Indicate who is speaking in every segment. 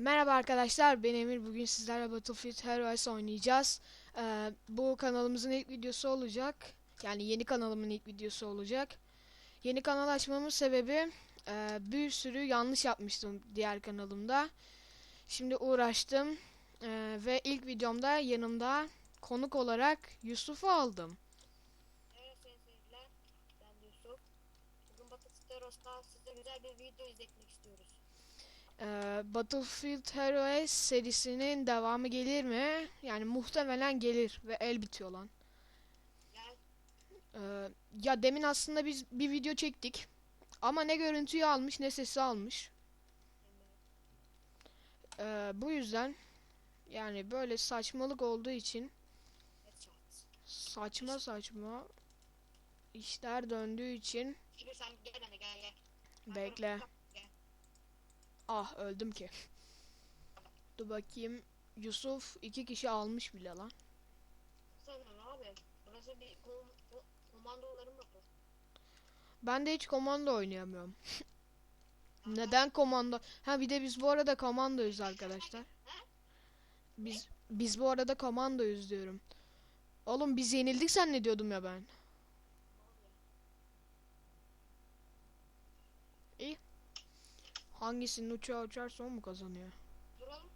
Speaker 1: Merhaba arkadaşlar, ben Emir. Bugün sizlerle Battlefield Heroes oynayacağız. Ee, bu kanalımızın ilk videosu olacak. Yani yeni kanalımın ilk videosu olacak. Yeni kanal açmamın sebebi e, bir sürü yanlış yapmıştım diğer kanalımda. Şimdi uğraştım e, ve ilk videomda yanımda konuk olarak Yusuf'u aldım.
Speaker 2: Evet seyirciler, ben Yusuf. Bugün Batı Steros'ta size güzel bir video izletmek.
Speaker 1: Ee, Battlefield Heroes serisinin devamı gelir mi? Yani muhtemelen gelir ve el bitiyor lan. Ee, ya demin aslında biz bir video çektik. Ama ne görüntüyü almış ne sesi almış. Ee, bu yüzden yani böyle saçmalık olduğu için saçma saçma işler döndüğü için bekle. Ah öldüm ki. Dur bakayım. Yusuf iki kişi almış bile lan.
Speaker 2: Abi, burası bir kom ko komandoların motor.
Speaker 1: Ben de hiç komando oynayamıyorum. Neden komando? Ha bir de biz bu arada komandoyuz arkadaşlar. Biz biz bu arada komandoyuz diyorum. Oğlum biz yenildik zannediyordum ya ben. İyi. Hangisinin uçağı uçarsa o mu kazanıyor?
Speaker 2: Duralım.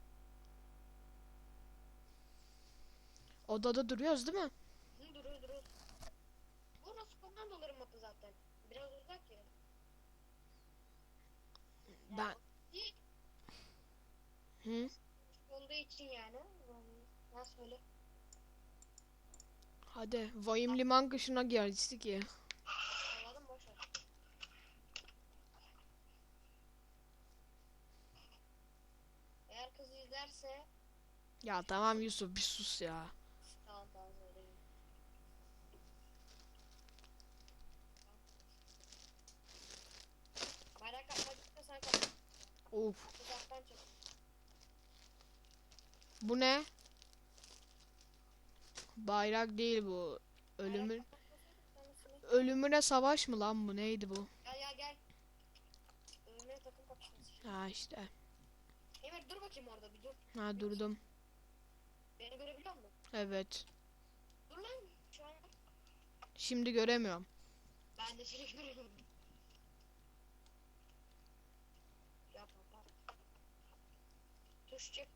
Speaker 1: Odada duruyoruz değil mi?
Speaker 2: Hı, duruyor duruyor. Burası komandoların motor zaten. Biraz uzak ya.
Speaker 1: Ben Hı?
Speaker 2: olduğu için yani. Nasıl öyle?
Speaker 1: Hadi vahim liman kışına geçtik ya. Ya tamam Yusuf bir sus ya.
Speaker 2: tamam.
Speaker 1: Of. Bu ne? Bayrak değil bu.
Speaker 2: Tanesini-
Speaker 1: ölümüne savaş mı lan bu? Neydi bu?
Speaker 2: Gel gel gel. Ölümüne takım kapışması.
Speaker 1: Ha işte.
Speaker 2: Emir dur bakayım orada bir dur.
Speaker 1: Ha durdum.
Speaker 2: Beni görebiliyor musun?
Speaker 1: Evet.
Speaker 2: Dur lan. Şu an
Speaker 1: Şimdi göremiyorum.
Speaker 2: ben de seni görüyorum. Yapma bak. Tuş çek.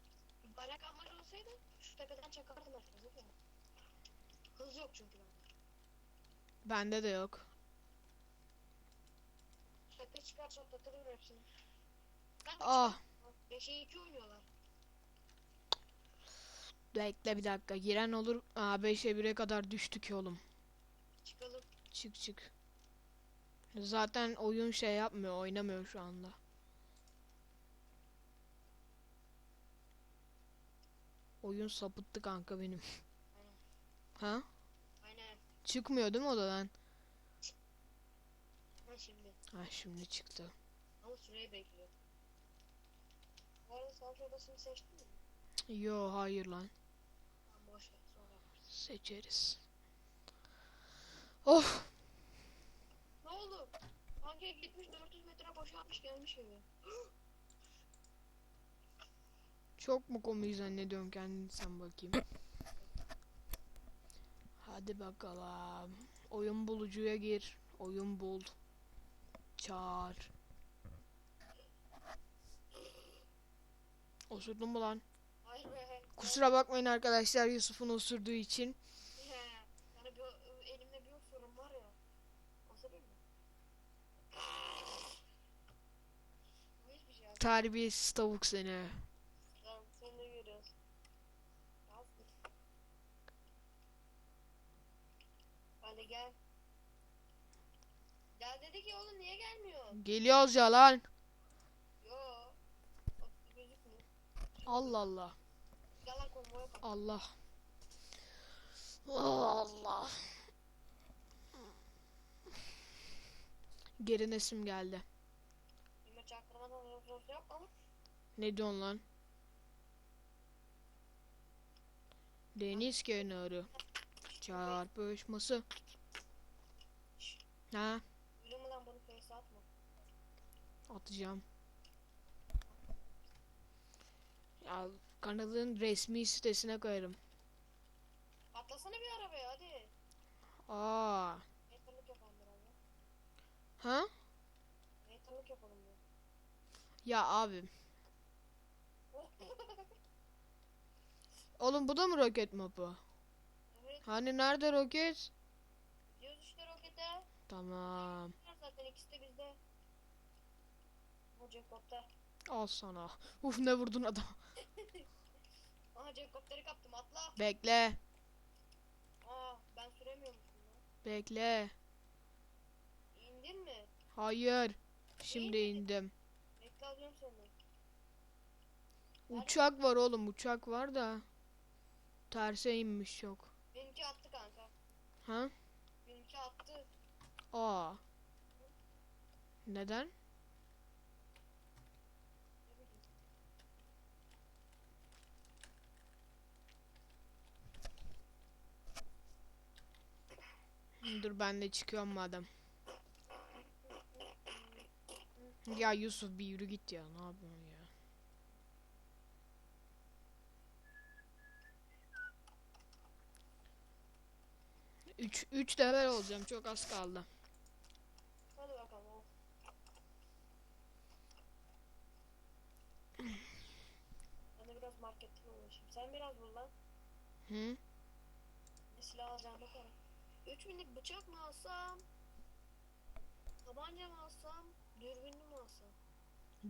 Speaker 2: Bayrak amacı olsaydı şu tepeden çakardım değil mi? Hız yok çünkü bende.
Speaker 1: Bende de yok.
Speaker 2: Tepe çıkarsam takılır hepsini. Ben de
Speaker 1: Ah.
Speaker 2: 5'e 2 oynuyorlar.
Speaker 1: Bekle bir dakika. Giren olur. Aa 5'e 1'e kadar düştük oğlum.
Speaker 2: Çıkalım.
Speaker 1: Çık çık. Zaten oyun şey yapmıyor. Oynamıyor şu anda. Oyun sapıttı kanka benim. Ha?
Speaker 2: Aynen.
Speaker 1: Çıkmıyor değil mi odadan?
Speaker 2: Ha şimdi.
Speaker 1: Ha şimdi çıktı.
Speaker 2: Ama süreyi bekliyor. Bu arada salça odasını seçtin mi?
Speaker 1: Yo hayır lan. Seçeriz. Of.
Speaker 2: Ne oldu? Kanka gitmiş 400 metre boşaltmış gelmiş eve.
Speaker 1: Çok mu komik zannediyorum kendini sen bakayım. Hadi bakalım. Oyun bulucuya gir. Oyun bul. Çağır. Osurdun mu lan? Kusura bakmayın arkadaşlar Yusuf'un osurduğu için.
Speaker 2: Yani bir, elimde var ya.
Speaker 1: Terbiyesiz tavuk seni.
Speaker 2: Tamam sen de görüyorsun. Yazdır. Hadi gel. Gel dedi ki oğlum niye gelmiyor?
Speaker 1: Geliyoruz ya lan.
Speaker 2: Yo. Gözükmüyor.
Speaker 1: Allah Allah.
Speaker 2: Gel lan konvoya bak.
Speaker 1: Allah. Allah. Geri nesim geldi. Ne diyorsun lan? Deniz kenarı çarpışması. Ha, atacağım. Ya kanalın resmi sitesine koyarım.
Speaker 2: Atlasana bir arabaya hadi.
Speaker 1: Aa.
Speaker 2: Haterlık yapalım biraz.
Speaker 1: Ha?
Speaker 2: Haterlık yapalım ya.
Speaker 1: Ya abi. Oğlum bu da mı roket mapı?
Speaker 2: evet.
Speaker 1: Hani nerede roket?
Speaker 2: Diyoruz işte rokete.
Speaker 1: Tamam.
Speaker 2: Zaten ikisi de bizde. Bu Jacob'da.
Speaker 1: Al sana. Uf ne vurdun adam.
Speaker 2: Aha Jacob'ları kaptım atla.
Speaker 1: Bekle.
Speaker 2: Aa ben süremiyormuşum ya.
Speaker 1: Bekle.
Speaker 2: İndin mi?
Speaker 1: Hayır. Şimdi indim.
Speaker 2: Bekle alıyorum seni.
Speaker 1: Uçak var oğlum uçak var da. Terse inmiş çok.
Speaker 2: Benimki attı kanka.
Speaker 1: Ha?
Speaker 2: Benimki attı.
Speaker 1: Aa. Neden?
Speaker 2: Ne bileyim.
Speaker 1: Dur ben de çıkıyorum madem. Ya Yusuf bir yürü git ya. Ne yapıyorsun ya? Üç, üç level olacağım. Çok az kaldı.
Speaker 2: Hadi bakalım. Ben de biraz marketle uğraşayım. Sen biraz bul lan.
Speaker 1: Hı?
Speaker 2: Ne silah alacağım bakalım. 3 binlik bıçak mı alsam? Tabanca mı alsam? Dürbünlü mü alsam?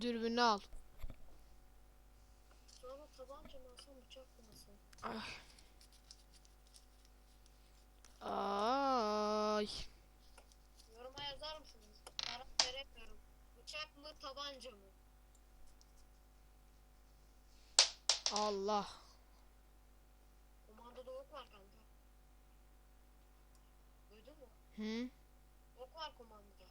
Speaker 1: Dürbünü al.
Speaker 2: Sonra tabanca mı alsam bıçak mı alsam?
Speaker 1: Ay.
Speaker 2: Yoruma yazar mısınız? Karar veremiyorum. Bıçak mı tabanca mı?
Speaker 1: Allah.
Speaker 2: Komanda da ok var kanka. Duydun mu?
Speaker 1: Hı?
Speaker 2: Ok var.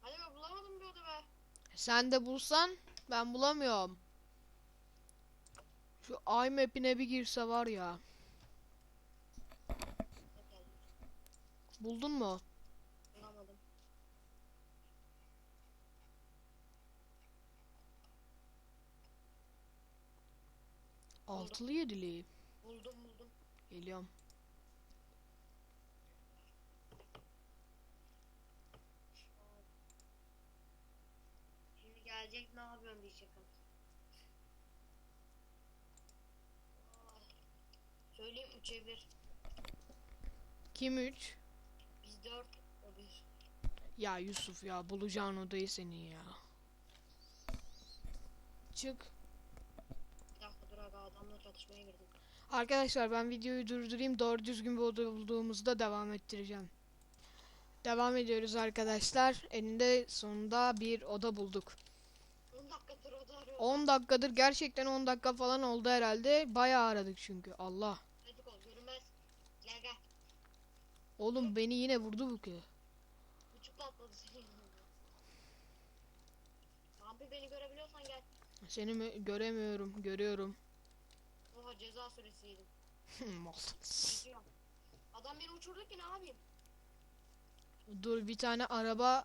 Speaker 2: Hadi be bulamadım bir oda be.
Speaker 1: Sen de bulsan ben bulamıyorum. Şu iMap'ine bir girse var ya. Buldun mu?
Speaker 2: Bulamadım.
Speaker 1: Altılı yedili.
Speaker 2: Buldum buldum.
Speaker 1: Geliyorum.
Speaker 2: Şimdi gelecek ne yapıyorsun diyecek. Söyleyeyim üçe bir.
Speaker 1: Kim üç?
Speaker 2: Biz dört. O bir.
Speaker 1: Ya Yusuf ya bulacağın odayı senin ya. Çık.
Speaker 2: Bir dakika dur aga adamla çatışmaya girdim.
Speaker 1: Arkadaşlar ben videoyu durdurayım. Doğru düzgün oda bulduğumuzda devam ettireceğim. Devam ediyoruz arkadaşlar. Eninde sonunda bir oda bulduk.
Speaker 2: 10 dakikadır o da arıyor.
Speaker 1: 10 dakikadır gerçekten 10 dakika falan oldu herhalde. Bayağı aradık çünkü. Allah.
Speaker 2: Hadi kol görünmez. Gel gel.
Speaker 1: Oğlum beni yine vurdu bu ki.
Speaker 2: Uçuk patladı senin. Vampir beni görebiliyorsan gel.
Speaker 1: Seni mi göremiyorum. Görüyorum.
Speaker 2: Oha ceza süresi yedim.
Speaker 1: Mal.
Speaker 2: Gidiyorum. Adam beni uçurdu ki ne yapayım?
Speaker 1: Dur bir tane araba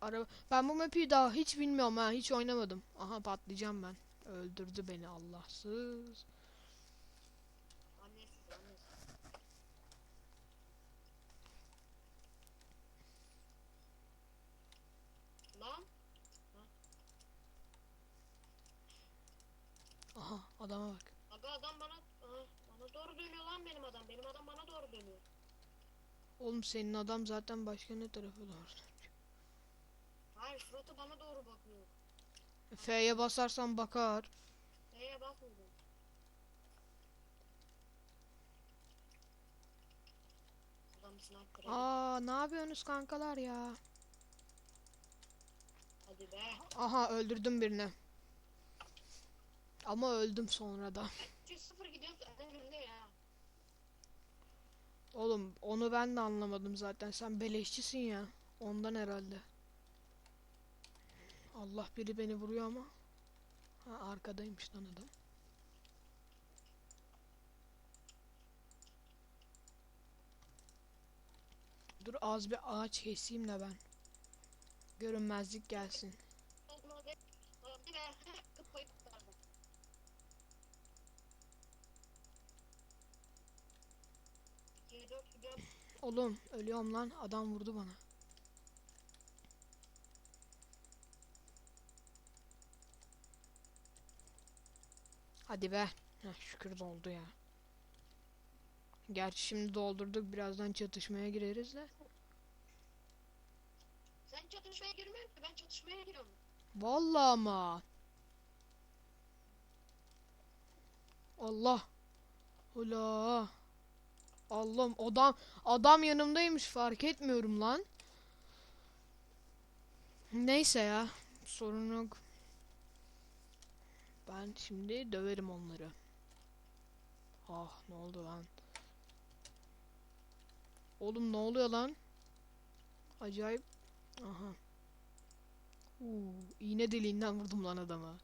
Speaker 1: araba ben bu map'i daha hiç bilmiyorum ha hiç oynamadım. Aha patlayacağım ben. Öldürdü beni Allahsız.
Speaker 2: Annesiz annesiz. Lan
Speaker 1: Aha adama bak.
Speaker 2: Adam bana Aha, bana doğru dönüyor lan benim adam. Benim adam bana doğru dönüyor.
Speaker 1: Oğlum senin adam zaten başka ne tarafa doğru.
Speaker 2: Hayır suratı bana doğru bakıyor.
Speaker 1: F'ye basarsan bakar.
Speaker 2: Adam sniper yedi.
Speaker 1: Aa ne yapıyorsunuz kankalar ya?
Speaker 2: Hadi be.
Speaker 1: Aha öldürdüm birini. Ama öldüm sonra da.
Speaker 2: 3-0 gidiyoruz ya.
Speaker 1: Oğlum onu ben de anlamadım zaten. Sen beleşçisin ya. Ondan herhalde. Allah biri beni vuruyor ama. Ha arkadaymış lan adam. Dur az bir ağaç keseyim de ben. Görünmezlik gelsin. Oğlum ölüyorum lan. Adam vurdu bana. Hadi be. Heh, şükür doldu ya. Gerçi şimdi doldurduk. Birazdan çatışmaya gireriz de.
Speaker 2: Sen çatışmaya girmiyorsun ki ben çatışmaya giriyorum.
Speaker 1: Vallahi ama. Allah. Ula. Allah'ım adam adam yanımdaymış fark etmiyorum lan. Neyse ya sorun yok. Ben şimdi döverim onları. Ah ne oldu lan? Oğlum ne oluyor lan? Acayip. Aha. Uuu, iğne deliğinden vurdum lan adama.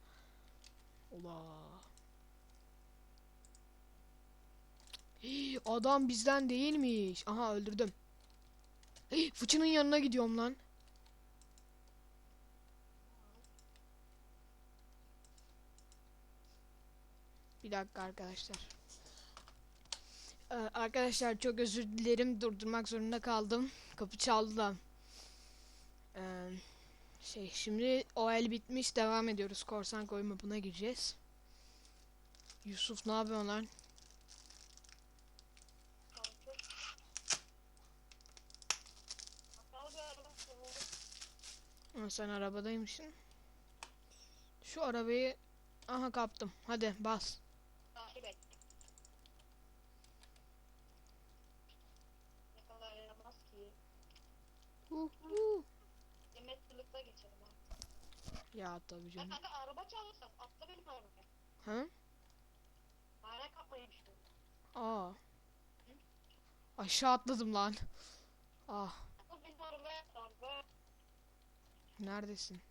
Speaker 1: Ola. Adam bizden değilmiş. Aha öldürdüm. Hii, fıçının yanına gidiyorum lan. Bir dakika arkadaşlar. Ee, arkadaşlar çok özür dilerim. Durdurmak zorunda kaldım. Kapı çaldı da. Ee, şey şimdi o el bitmiş devam ediyoruz. Korsan koy mapına gireceğiz. Yusuf ne yapıyorsun lan?
Speaker 2: Kalktım. Hatalı bir araba kullandım.
Speaker 1: Ha, sen arabadaymışsın. Şu arabayı aha kaptım. Hadi bas.
Speaker 2: Takip et. Ne kadar yaramaz ki.
Speaker 1: Hu hu.
Speaker 2: Demetlilikte geçelim ha.
Speaker 1: Ya tabii
Speaker 2: Ya
Speaker 1: canım.
Speaker 2: kanka araba çalırsan atla benim arabaya.
Speaker 1: Ha?
Speaker 2: Hala kapmayı düşünüyorum.
Speaker 1: Aa. Aşağı atladım lan. Ah.
Speaker 2: Atla benim arabaya. Araba.
Speaker 1: Neredesin?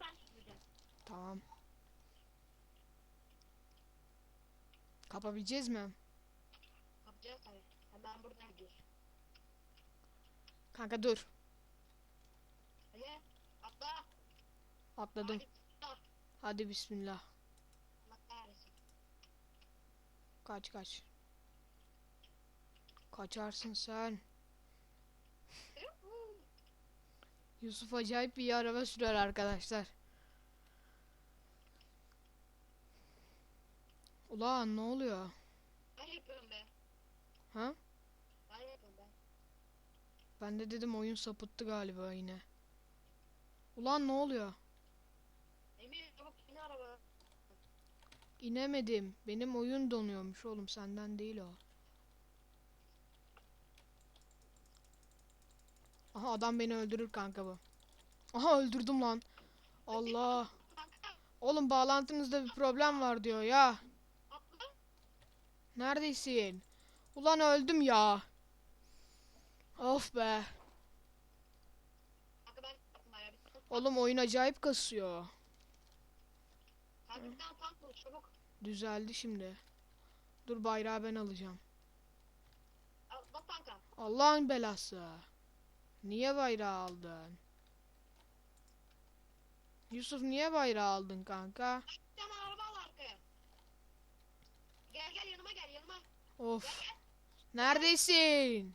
Speaker 2: Ben süreceğim.
Speaker 1: Tamam. Kapabileceğiz mi?
Speaker 2: Kapacağız tabii. Hemen buradan gidiyoruz.
Speaker 1: Kanka dur.
Speaker 2: Hadi atla.
Speaker 1: Atladım.
Speaker 2: Hadi.
Speaker 1: Hadi bismillah. Kaç kaç. Kaçarsın sen. Yusuf acayip bir araba sürer arkadaşlar. Ulan ne oluyor?
Speaker 2: Ben yapıyorum be.
Speaker 1: Ha?
Speaker 2: Ben yapıyorum ben.
Speaker 1: Ben de dedim oyun sapıttı galiba yine. Ulan ne oluyor?
Speaker 2: Emir çabuk in araba.
Speaker 1: İnemedim. Benim oyun donuyormuş oğlum senden değil o. Aha adam beni öldürür kanka bu. Aha öldürdüm lan. Allah. Oğlum bağlantınızda bir problem var diyor ya. Neredesin? Ulan öldüm ya. Of be. Oğlum oyun acayip kasıyor. Düzeldi şimdi. Dur bayrağı ben alacağım. Allah'ın belası. Niye bayrağı aldın? Yusuf niye bayrağı aldın kanka?
Speaker 2: Tane araba arkaya. Gel gel yanıma gel yanıma.
Speaker 1: Of. Neredesin?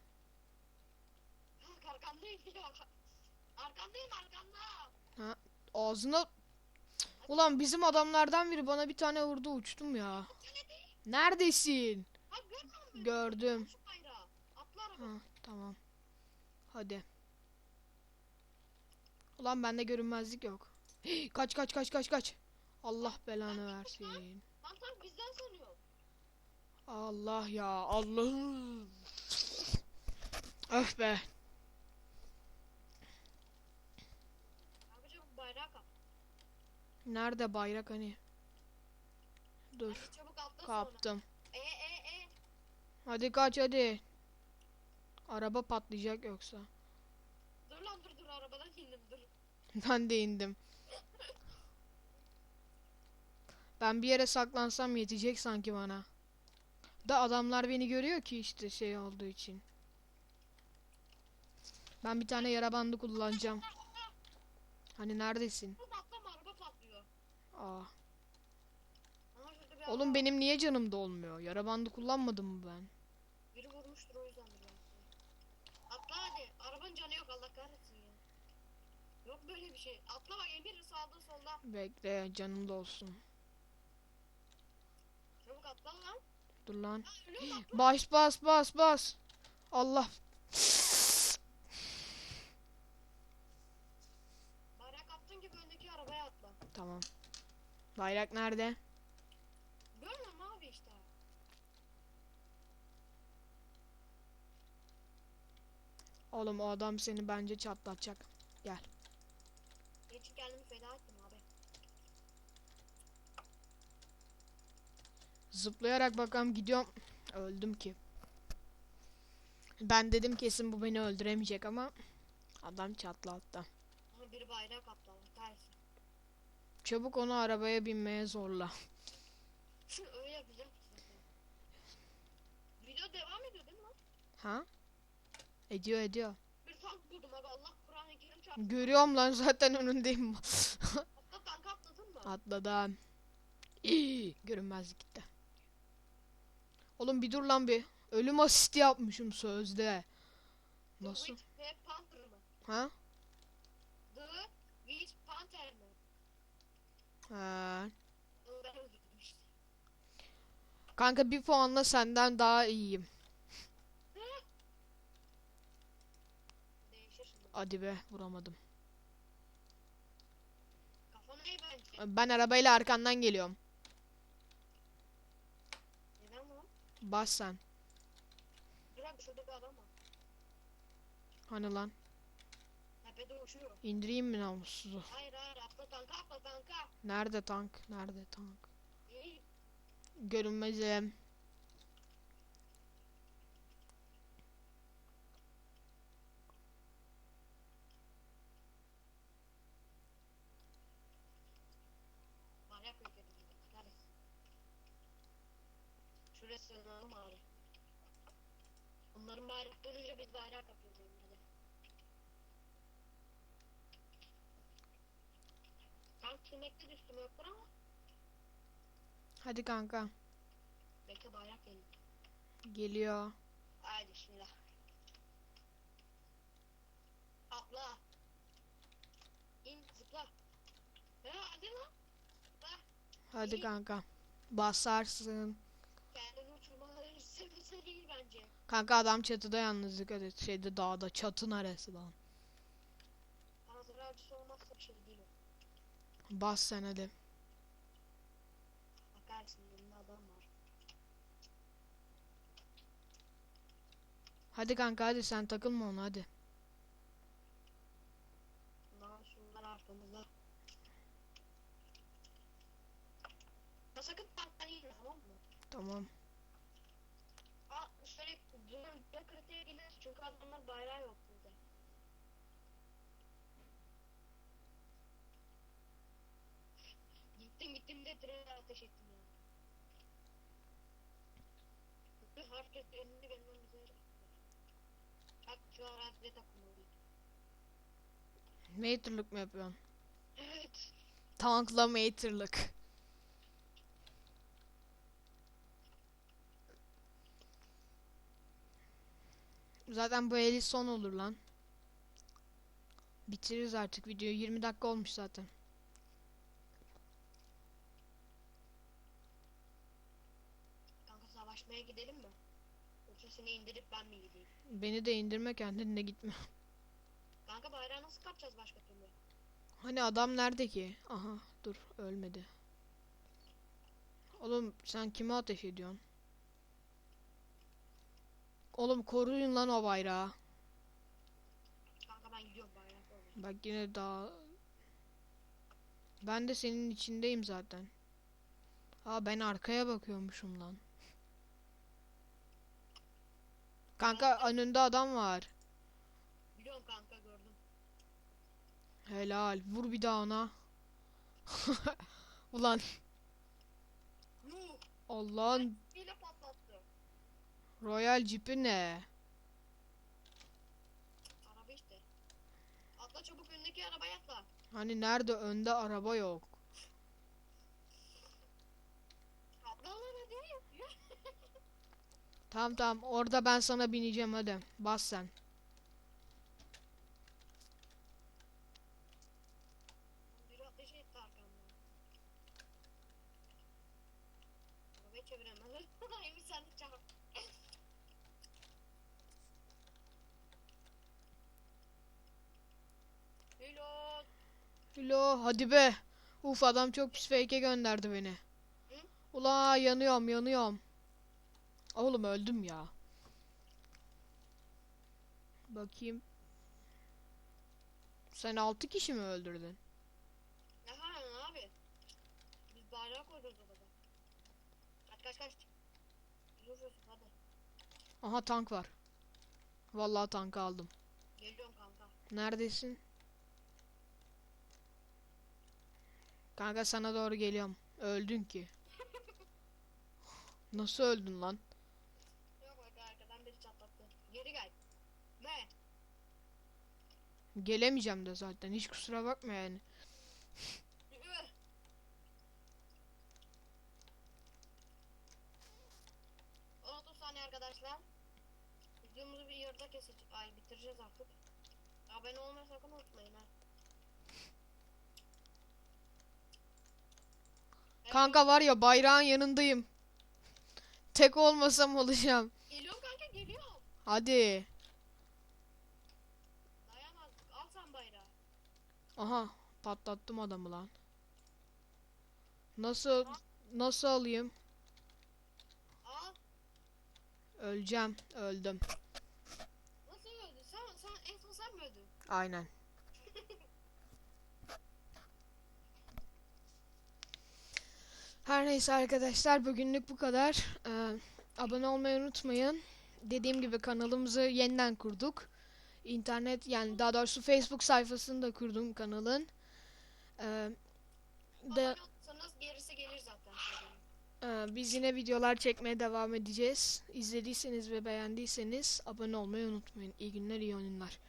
Speaker 2: Kanka arkandayım ya. Arkandayım arkanda.
Speaker 1: Ağzına... Cık, Ulan bizim adamlardan biri bana bir tane vurdu uçtum ya. Neredesin?
Speaker 2: Ha?
Speaker 1: Gördüm. Ha, tamam. Hadi. Ulan bende görünmezlik yok. Hii, kaç kaç kaç kaç kaç. Allah belanı versin.
Speaker 2: Lan tank bizden sanıyor.
Speaker 1: Allah ya Allah'ım. Öf be. Nerede bayrak hani? Dur.
Speaker 2: Hadi çabuk atla sonra.
Speaker 1: Kaptım.
Speaker 2: E e e.
Speaker 1: Hadi kaç hadi. Araba patlayacak yoksa.
Speaker 2: Dur lan dur dur arabadan indim dur.
Speaker 1: Ben de indim. Ben bir yere saklansam yetecek sanki bana. Da adamlar beni görüyor ki işte şey olduğu için. Ben bir tane yara bandı kullanacağım. Hani neredesin?
Speaker 2: Patlama araba patlıyor.
Speaker 1: Aa.
Speaker 2: Bir
Speaker 1: Oğlum benim niye canım dolmuyor? Yara bandı kullanmadım mı ben?
Speaker 2: Biri vurmuştur o yüzdendir belki. Atla hadi. Arabanın canı yok Allah kahretsin ya. Yok böyle bir şey. Atla bak Emir sağda solda.
Speaker 1: Bekle canım dolsun.
Speaker 2: Çabuk atla lan.
Speaker 1: Dur lan.
Speaker 2: Ha, ölüyorum atla.
Speaker 1: Bas bas bas bas. Allah.
Speaker 2: Bayrak attığın gibi öndeki arabaya atla.
Speaker 1: Tamam. Bayrak nerede?
Speaker 2: Musun abi işte.
Speaker 1: Oğlum o adam seni bence çatlatacak.
Speaker 2: Ben kendimi feda ettim abi.
Speaker 1: Zıplayarak bakalım gidiyorum. Öldüm ki. Ben dedim kesin bu beni öldüremeyecek ama adam çatlattı.
Speaker 2: Ama biri bayrak Allah kahretsin.
Speaker 1: Çabuk onu arabaya binmeye zorla.
Speaker 2: Öyle yapacağım ki zaten. Video devam ediyor değil mi lan?
Speaker 1: Ha? Ediyor ediyor.
Speaker 2: Bir tank buldum abi Allah.
Speaker 1: Görüyorum lan zaten önündeyim.
Speaker 2: Atladın mı?
Speaker 1: Atladım. İyi, görünmezlik gitti. Oğlum bir dur lan bir. Ölüm asisti yapmışım sözde. Nasıl?
Speaker 2: Panther mı?
Speaker 1: Ha?
Speaker 2: The Witch Panther mı?
Speaker 1: Ha. Kanka bir puanla senden daha iyiyim.
Speaker 2: Değişir şimdi.
Speaker 1: Hadi be vuramadım. Ben arabayla arkandan geliyorum. Bas sen. Hani lan? İndireyim mi namussuzu?
Speaker 2: Hayır hayır atla tanka atla tanka.
Speaker 1: Nerede tank? Nerede tank? Görünmezim.
Speaker 2: Bayrak bekledim. Kahretsin. Şuraya sığınalım abi. Onların bayrak durunca biz bayrak yapıyoruz hadi. Tank sürmekte düştüm yoktur ama.
Speaker 1: Hadi kanka.
Speaker 2: Bekle bayrak geliyor.
Speaker 1: Geliyor.
Speaker 2: Haydi bismillah. Atla. İn zıpla. Ya hadi lan. Zıpla.
Speaker 1: Hadi
Speaker 2: İyi.
Speaker 1: kanka. Basarsın.
Speaker 2: Kendini uçurmaları istemese değil bence.
Speaker 1: Kanka adam çatıda yalnız dikkat et. Şeyde dağda çatın arası lan.
Speaker 2: Hazır avcısı olmazsa bir şey değil o.
Speaker 1: Bas sen hadi.
Speaker 2: Bakarsın yanında adam var.
Speaker 1: Hadi kanka hadi sen takılma ona hadi.
Speaker 2: Bundan şunlar arkamızda. Ya sakın tanktan inme tamam mı?
Speaker 1: Tamam.
Speaker 2: Aa şöyle durun bir kritiğe gelir çünkü adamlar bayrağı yok burada. Gittim gittim de trene ateş ettim ya. Bütün herkes elini benden bize Bak şu arazide takılıyor.
Speaker 1: Mater'lık mı yapıyorsun?
Speaker 2: Evet.
Speaker 1: Tankla Mater'lık. Zaten bu eli son olur lan. Bitiririz artık videoyu. 20 dakika olmuş zaten.
Speaker 2: Kanka savaşmaya gidelim mi? Yoksa seni indirip ben mi gideyim?
Speaker 1: Beni de indirme kendin de gitme.
Speaker 2: Kanka bayrağı nasıl kapacağız başka türlü?
Speaker 1: Hani adam nerede ki? Aha dur ölmedi. Oğlum sen kime ateş ediyorsun? Oğlum koruyun lan o bayrağı.
Speaker 2: Kanka ben gidiyorum olmuyor.
Speaker 1: Bak yine daha... Ben de senin içindeyim zaten. Aa ben arkaya bakıyormuşum lan. Kanka önünde adam var.
Speaker 2: Biliyorum kanka gördüm.
Speaker 1: Helal. Vur bir daha ona. Ulan! Allah'ın. Royal Jeep'i ne?
Speaker 2: Araba işte. çabuk öndeki arabaya atla.
Speaker 1: Hani nerede önde araba yok.
Speaker 2: Atla lan hadi.
Speaker 1: Tamam tamam orada ben sana bineceğim hadi. Bas sen.
Speaker 2: Çeviremez. Emin sen çarp.
Speaker 1: Hilo hadi be. Uf adam çok pis fake'e gönderdi beni.
Speaker 2: Hı?
Speaker 1: Ula yanıyorum yanıyorum. Oğlum öldüm ya. Bakayım. Sen 6 kişi mi öldürdün?
Speaker 2: Ne var abi? Biz bayrağı koyuyoruz orada. Kaç kaç kaç. Yürüyorsun hadi.
Speaker 1: Aha tank var. Vallahi tank aldım.
Speaker 2: Geliyorum kanka.
Speaker 1: Neredesin? Kanka sana doğru geliyorum. Öldün ki. Nasıl öldün lan?
Speaker 2: Yok bak arkadan biri çatlattı. Geri gel. Ne?
Speaker 1: Gelemeyeceğim de zaten. Hiç kusura bakma yani.
Speaker 2: Arkadaşlar. Videomuzu bir yarıda keseceğiz. Ay bitireceğiz artık. Abone olmayı sakın unutmayın ha.
Speaker 1: Kanka var ya bayrağın yanındayım. Tek olmasam olacağım.
Speaker 2: Geliyorum kanka geliyorum.
Speaker 1: Hadi.
Speaker 2: Dayanamazdık. Al sen bayrağı.
Speaker 1: Aha patlattım adamı lan. Nasıl nasıl alayım?
Speaker 2: Al.
Speaker 1: Öleceğim. Öldüm.
Speaker 2: Nasıl öldü? Sen, sen en son sen mi öldün?
Speaker 1: Aynen. Her neyse arkadaşlar bugünlük bu kadar. Ee, abone olmayı unutmayın. Dediğim gibi kanalımızı yeniden kurduk. İnternet yani daha doğrusu Facebook sayfasını da kurdum kanalın. Ee, de,
Speaker 2: gerisi gelir zaten.
Speaker 1: Ee, biz yine videolar çekmeye devam edeceğiz. İzlediyseniz ve beğendiyseniz abone olmayı unutmayın. İyi günler, iyi oyunlar.